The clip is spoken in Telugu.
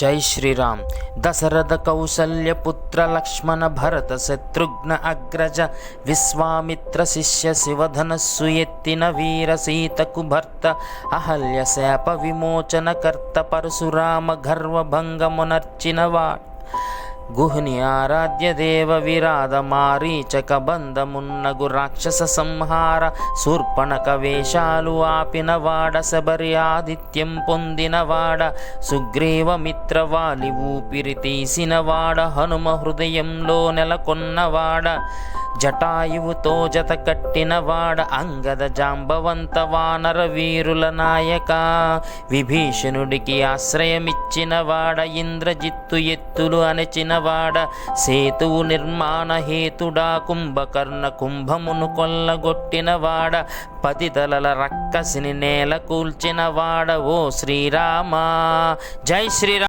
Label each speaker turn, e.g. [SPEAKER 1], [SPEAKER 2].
[SPEAKER 1] జై శ్రీరామ్. దశరథ కౌసల్య పుత్ర లక్ష్మణ భరత శత్రుఘ్న అగ్రజ విశ్వామిత్ర శిష్య శివధనస్సు ఎత్తిన వీర సీతకు భర్త అహల్య శాప విమోచన కర్త పరశురామ గర్వభంగమునర్చిన వాట్ గుహ్ని ఆరాధ్య దేవ విరాధ మారీచక బంధమున్నగు రాక్షస సంహార శూర్పణక వేషాలు ఆపిన వాడ శబరి ఆదిత్యం పొందిన వాడ సుగ్రీవ మిత్రవాలి ఊపిరి తీసిన వాడ హనుమ హృదయంలో నెలకొన్నవాడ జటాయువుతో జత కట్టిన వాడ అంగద జాంబవంత వానర వీరుల నాయక. విభీషణుడికి ఆశ్రయమిచ్చిన వాడ ఇంద్రజిత్తు ఎత్తులు అణచిన వాడ సేతువు నిర్మాణ హేతుడా కుంభకర్ణ కుంభమును కొల్లగొట్టిన వాడ పతితలల రక్కసిని నేల కూల్చిన వాడ ఓ శ్రీరామా. జై శ్రీరామ్.